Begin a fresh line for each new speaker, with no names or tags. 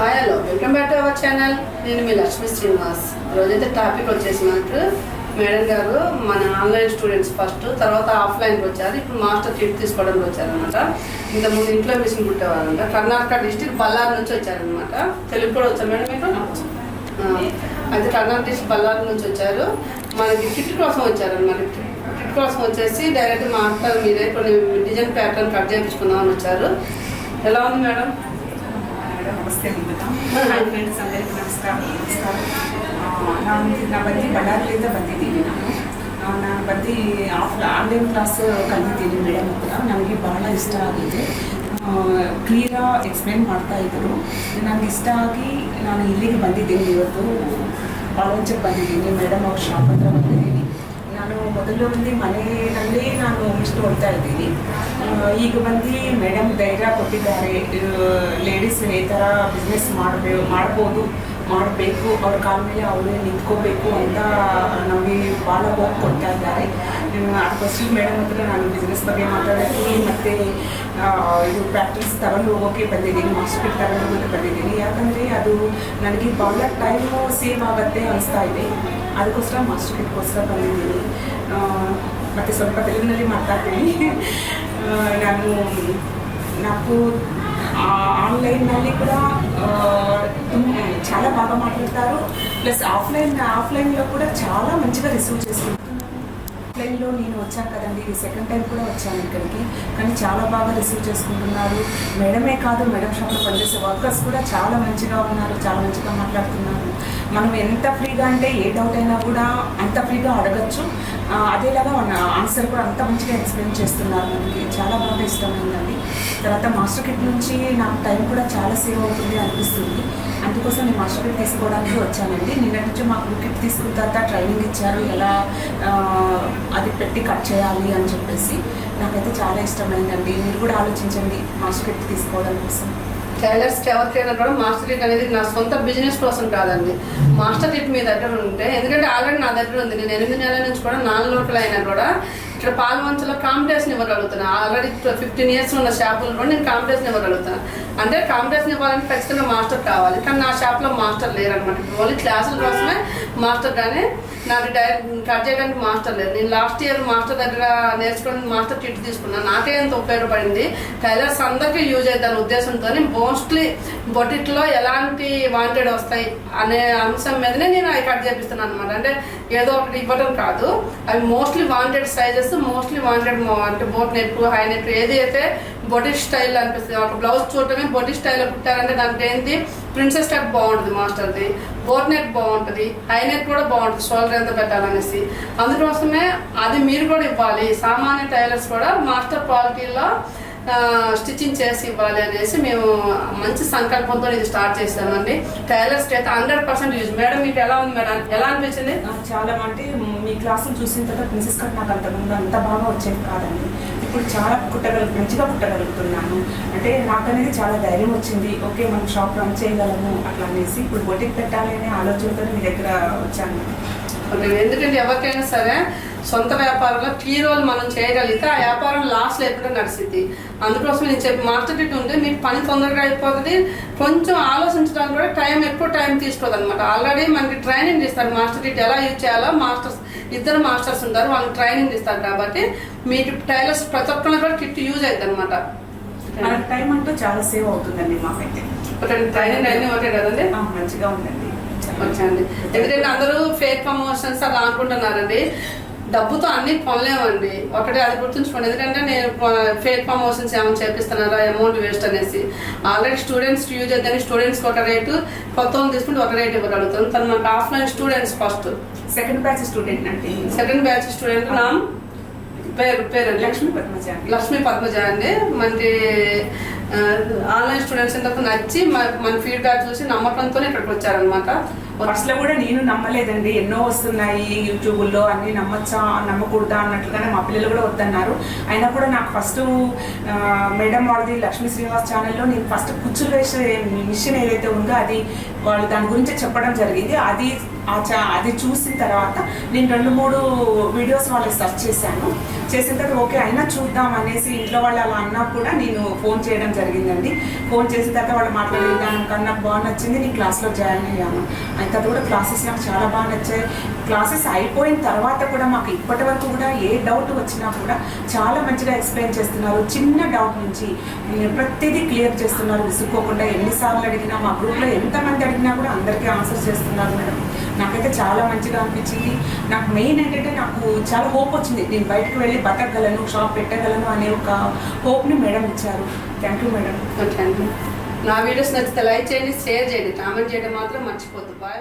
Hi hello welcome back to our channel. నేను మీ లక్ష్మీ శ్రీనివాస్. రోజైతే టాపిక్ వచ్చేసి మనకు మేడం గారు మన ఆన్లైన్ స్టూడెంట్స్ ఫస్ట్ తర్వాత ఆఫ్లైన్కి వచ్చారు. ఇప్పుడు మాస్టర్ కిట్ తీసుకోవడానికి వచ్చారనమాట ఇంతకుముందు ఇంట్లో మిషన్ పుట్టేవారంట కర్ణాటక డిస్టిక్ బళ్ళారి నుంచి వచ్చారనమాట తెలుగు కూడా వచ్చారు మేడం మీకు? అయితే కర్ణాటక డిస్టిక్ బళ్ళారి నుంచి వచ్చారు. మనకి కిట్ కోసం వచ్చారనమాట కిట్ కోసం వచ్చేసి డైరెక్ట్ మాస్టర్ మీరే కొన్ని డిజైన్ ప్యాటర్న్ కట్ చేయించుకుందామని వచ్చారు. ఎలా ఉంది మేడం?
ನಮಸ್ತೆ ಅನ್ಬಿಟ್ಟು ಹಾಯ್ ಫ್ರೆಂಡ್ಸ್ ಎಲ್ಲರಿಗೂ ನಮಸ್ಕಾರ ನಮಸ್ಕಾರ ನಾನು ನಾ ಬಂದು ಬಳ್ಳಾರಿಯಿಂದ ಬಂದಿದ್ದೀನಿ ನಾನು. ನಾನು ಬಂದು ಆಫ್ ಆನ್ಲೈನ್ ಕ್ಲಾಸ್ ಕಲಿತಿದ್ದೀನಿ ಮೇಡಮ್ ಹತ್ರ. ನನಗೆ ಭಾಳ ಇಷ್ಟ ಆಗಿದೆ. ಕ್ಲಿಯರಾಗಿ ಎಕ್ಸ್ಪ್ಲೇನ್ ಮಾಡ್ತಾ ಇದ್ದರು ನನಗೆ ಇಷ್ಟ ಆಗಿ ನಾನು ಇಲ್ಲಿಗೆ ಬಂದಿದ್ದೀನಿ ಇವತ್ತು. ಕಾಲೇಜಿಗೆ ಬಂದಿದ್ದೀನಿ. ಮೇಡಮ್ ಅವ್ರ ಶಾಪ್ ಹತ್ರ ಬಂದಿದ್ದೀನಿ. ನಾನು ಮೊದಲು ಬಂದು ಮನೆಯಲ್ಲಿ ನಾನು ಇಷ್ಟು ಓದ್ತಾ ಇದ್ದೀನಿ. ಈಗ ಬಂದು ಮೇಡಮ್ ಧೈರ್ಯ ಕೊಟ್ಟಿದ್ದಾರೆ. ಲೇಡೀಸ್ ಈ ಥರ ಬಿಸ್ನೆಸ್ ಮಾಡಬೇ, ಮಾಡ್ಬೋದು, ಮಾಡಬೇಕು. ಅವ್ರ ಕಾಲ ಮೇಲೆ ಅವರೇ ನಿಂತ್ಕೋಬೇಕು ಅಂತ ನಮಗೆ ಭಾಳ ಹೋಗಿ ಕೊಡ್ತಾ ಇದ್ದಾರೆ. ಫಸ್ಟ್ ಮೇಡಮ್ ಹತ್ರ ನಾನು ಬಿಸ್ನೆಸ್ ಬಗ್ಗೆ ಮಾತಾಡೋಕ್ಕೆ ಮತ್ತು ಇದು ಪ್ರಾಕ್ಟೀಸ್ ತಗೊಂಡು ಹೋಗೋಕ್ಕೆ ಬಂದಿದ್ದೀನಿ ಮಾಸ್ಟರ್ ತಗೊಂಡು ಹೋಗೋಕ್ಕೆ ಬಂದಿದ್ದೀನಿ. ಯಾಕಂದರೆ ಅದು ನನಗೆ ಭಾಳ ಟೈಮು ಸೇವ್ ಆಗುತ್ತೆ ಅನಿಸ್ತಾ ಇದೆ. ಅದಕ್ಕೋಸ್ಕರ ಮಾಸ್ಟರ್ಗೋಸ್ಕರ ಬಂದಿದ್ದೀನಿ ಮತ್ತು ಸ್ವಲ್ಪ ತೆಲುಗಿನಲ್ಲಿ ಮಾತಾಡ್ತೀನಿ నన్ను నాకు ఆన్లైన్ ఆన్లైన్లో కూడా చాలా బాగా మాట్లాడతారు. ప్లస్ ఆఫ్లైన్ ఆఫ్లైన్లో కూడా చాలా మంచిగా రిసీవ్ చేసుకుంటారు ఆఫ్లైన్లో నేను వచ్చాను కదండి. ఇది సెకండ్ టైం కూడా వచ్చాను ఇక్కడికి. కానీ చాలా బాగా రిసీవ్ చేసుకుంటున్నారు. మేడమే కాదు మేడం షాప్లో పనిచేసే వర్కర్స్ కూడా చాలా మంచిగా ఉన్నారు చాలా మంచిగా మాట్లాడుతున్నారు. మనం ఎంత ఫ్రీగా అంటే ఏ డౌట్ అయినా కూడా అంత ఫ్రీగా అడగచ్చు. అదేలాగా మన ఆన్సర్ కూడా అంత మంచిగా ఎక్స్ప్లెయిన్ చేస్తున్నారు మనకి. చాలా బాగా ఇష్టమైందండి. తర్వాత మాస్టర్ కిట్ నుంచి నాకు టైం కూడా చాలా సేవ్ అవుతుంది అనిపిస్తుంది. అందుకోసం నేను మాస్టర్ కిట్ తీసుకోవడానికి వచ్చానండి. నిన్న నుంచి మాకు కిట్ తీసుకున్న తర్వాత ట్రైనింగ్ ఇచ్చారు. ఎలా అది పెట్టి కట్ చేయాలి అని చెప్పేసి. నాకైతే చాలా ఇష్టమైందండి. మీరు కూడా ఆలోచించండి మాస్టర్ కిట్ తీసుకోవడం కోసం.
టైలర్స్ ఎవరికైనా కూడా మాస్టర్ కిట్ అనేది నా సొంత బిజినెస్ కోసం కాదండి. మాస్టర్ కిట్ మీ దగ్గర ఉంటే ఎందుకంటే ఆల్రెడీ నా దగ్గర ఉంది. నేను ఎనిమిది నెలల నుంచి కూడా నాన్ లోకల్ అయినా కూడా ఇక్కడ పాల్వంచలో కాంపిటేషన్ ఇవ్వగలుగుతాను ఆల్రెడీ ఫిఫ్టీన్ ఇయర్స్ ఉన్న షాపులు కూడా నేను కాంపిటేషన్ ఇవ్వగలుగుతాను అంటే కాంపిటేషన్ ఇవ్వాలంటే ఖచ్చితంగా మాస్టర్ కావాలి. కానీ నా షాప్లో మాస్టర్ లేరనమాట. ఓన్లీ క్లాసుల కోసమే మాస్టర్ కానీ నాకు డైరెక్ట్ కట్ చేయడానికి మాస్టర్ లేదు. నేను లాస్ట్ ఇయర్ మాస్టర్ దగ్గర నేర్చుకుని మాస్టర్ కిట్ తీసుకున్నాను నాకే ఎంత ఉపయోగపడింది? టైలర్స్ అందరికీ యూజ్ అవుతాను ఉద్దేశంతో మోస్ట్లీ బొటిట్లో ఎలాంటి వాంటెడ్ వస్తాయి అనే అంశం మీదనే నేను అవి కట్ చేపిస్తున్నాను అనమాట. అంటే ఏదో ఒకటి ఇవ్వడం కాదు. అవి mostly wanted sizes mostly wanted అంటే బోట్ నెక్ హై నెక్ ఏది అయితే స్టైల్ అనిపిస్తుంది. ఒక బ్లౌజ్ చూడటమే బొటిక్ స్టైల్ కుట్టారంటే దానికి ఏంటి ప్రిన్సెస్ టైప్ బాగుంటుంది మాస్టర్ది. బోట్ నెక్ బాగుంటుంది. హై నెక్ కూడా బాగుంటుంది షోల్డర్ ఎంత పెట్టాలనేసి అందుకోసమే అది మీరు కూడా ఇవ్వాలి. సామాన్య టైలర్స్ కూడా మాస్టర్ క్వాలిటీలో స్టిచ్చింగ్ చేసి ఇవ్వాలి అనేసి మేము మంచి సంకల్పంతో ఇది స్టార్ట్ చేసామండి టైలర్స్కి అయితే హండ్రెడ్ పర్సెంట్ యూజ్. మేడం మీకు ఎలా ఉంది మేడం? ఎలా అనిపించింది?
నాకు చాలా అంటే మీ క్లాసులు చూసిన తర్వాత ప్రిన్సెస్ కట్ నాకు అంతకుముందు అంత బాగా వచ్చేది కాదండి. ఇప్పుడు చాలా కుట్టగల మంచిగా కుట్టగలుగుతున్నాను. అంటే నాకు అనేది చాలా ధైర్యం వచ్చింది. ఓకే మనం షాప్ రన్ చేయగలము అట్లా అనేసి ఇప్పుడు బొటిక్ పెట్టాలి అనే ఆలోచనతో మీ దగ్గర వచ్చాను.
ఎందుకంటే ఎవరికైనా సరే సొంత వ్యాపారంలో కీ రోల్ మనం చేయగలిగితే ఆ వ్యాపారం లాస్ లేకుండా నడిచింది అందుకోసం నేను చెప్పి మాస్టర్ కిట్ ఉంటే మీకు పని తొందరగా అయిపోతుంది. కొంచెం ఆలోచించడానికి కూడా టైం ఎక్కువ టైం తీసుకోదు అనమాట ఆల్రెడీ మనకి ట్రైనింగ్ ఇస్తారు మాస్టర్ కిట్ ఎలా యూజ్ చేయాలో. మాస్టర్స్ ఇద్దరు మాస్టర్స్ ఉంటారు వాళ్ళకి ట్రైనింగ్ ఇస్తారు కాబట్టి మీకు టైలర్స్ ప్రతి ఒక్కరిని కూడా కిట్ యూజ్ అవుతుంది అనమాట
టైం అంటూ చాలా సేవ్ అవుతుందండి మాకైతే.
ట్రైనింగ్ అన్నీ ఓకే కదండి?
మంచిగా ఉందండి.
వచ్చండి ఎందుకంటే అందరూ ఫేక్ ప్రమోషన్స్ అలా అనుకుంటున్నారండి. డబ్బుతో అన్ని కొనలేమండి. ఒకటే అది గుర్తుంచుకోండి. ఎందుకంటే నేను ఫేక్ ప్రమోషన్స్ ఏమైనా చేపిస్తున్నారా? అమౌంట్ వేస్ట్ అనేసి. ఆల్రెడీ స్టూడెంట్స్ యూజ్ అయితే స్టూడెంట్స్కి ఒక రేటు కొత్త వాళ్ళు తీసుకుంటే ఒక రేట్ ఇవ్వగలుగుతాం. తను మనకు offline students first
second batch student అంటే
సెకండ్ బ్యాచ్ స్టూడెంట్ నా పేరు పేరు
లక్ష్మీ పద్మజ.
లక్ష్మీ పద్మజ అండి. మనకి ఆన్లైన్ స్టూడెంట్స్ ఇంతకు నచ్చి మన- మన ఫీడ్బ్యాక్ చూసి నమ్మకంతో ఇక్కడికి వచ్చారనమాట
ఫస్ట్లో కూడా నేను నమ్మలేదండి. ఎన్నో వస్తున్నాయి యూట్యూబ్లో అన్నీ నమ్మచ్చా నమ్మకూడదా అన్నట్లుగానే మా పిల్లలు కూడా వద్దన్నారు. అయినా కూడా నాకు ఫస్ట్ మేడం వాళ్ళది లక్ష్మీ శ్రీనివాస్ ఛానల్లో నేను ఫస్ట్ కుచ్చులు వేసే మిషన్ ఏదైతే ఉందో అది వాళ్ళు దాని గురించి చెప్పడం జరిగింది. అది అది చూసిన తర్వాత నేను రెండు మూడు వీడియోస్ వాళ్ళకి సెర్చ్ చేశాను. చేసిన తర్వాత ఓకే అయినా చూద్దాం అనేసి ఇంట్లో వాళ్ళు అలా అన్నా కూడా నేను ఫోన్ చేయడం జరిగిందండి. ఫోన్ చేసిన తర్వాత వాళ్ళు మాట్లాడే విధానం కన్నా నాకు బాగా నచ్చింది నేను క్లాస్లో జాయిన్ అయ్యాను. అయిన తర్వాత కూడా క్లాసెస్ నాకు చాలా బాగా నచ్చాయి. క్లాసెస్ అయిపోయిన తర్వాత కూడా మాకు ఇప్పటి వరకు కూడా ఏ డౌట్ వచ్చినా కూడా చాలా మంచిగా ఎక్స్ప్లెయిన్ చేస్తున్నారు. చిన్న డౌట్ నుంచి ప్రతిదీ క్లియర్ చేస్తున్నారు. విసుక్కోకుండా ఎన్నిసార్లు అడిగినా మా గ్రూప్లో ఎంతమంది అడిగినా కూడా అందరికీ ఆన్సర్ చేస్తున్నారు మేడం. నాకైతే చాలా మంచిగా అనిపించింది. నాకు మెయిన్ ఏంటంటే నాకు చాలా హోప్ వచ్చింది. నేను బయటకు వెళ్ళి బతకగలను షాప్ పెట్టగలను అనే ఒక హోప్ని మేడం ఇచ్చారు. Thank you madam
thank you నా వీడియోస్ నచ్చితే లైక్ చేయండి షేర్ చేయండి. కామెంట్ చేయడం మాత్రం మర్చిపోద్దు. బాయ్